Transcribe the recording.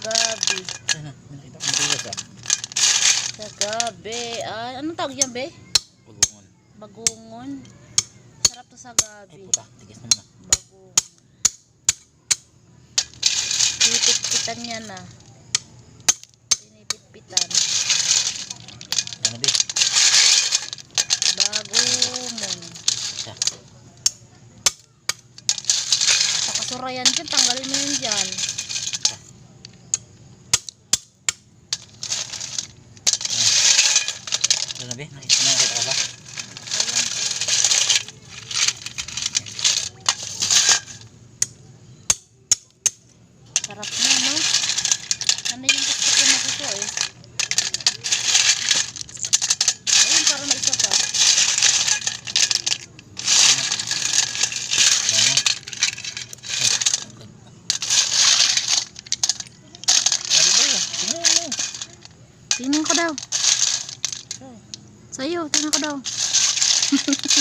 gabi. Nakita ko matigas ah. Sa gabi. Ah, anong tawag yan, be? Bagungon. Bagungon. Sarap to sa gabi. Ay, puta. Tigas naman ah. Bagungon. Pipit-pitan yan ah. Pinipit-pitan. Ano, be? Bagungon. Siya. Pakasura yan dyan. Tanggalin mo yan dyan. Ano ba? Nakita nakita ka ba? Sarap na, no? Ano yung gusto ko na gusto eh? Ayun, para na isa pa. Tingnan ko daw. Sa'yo, tingnan ko daw.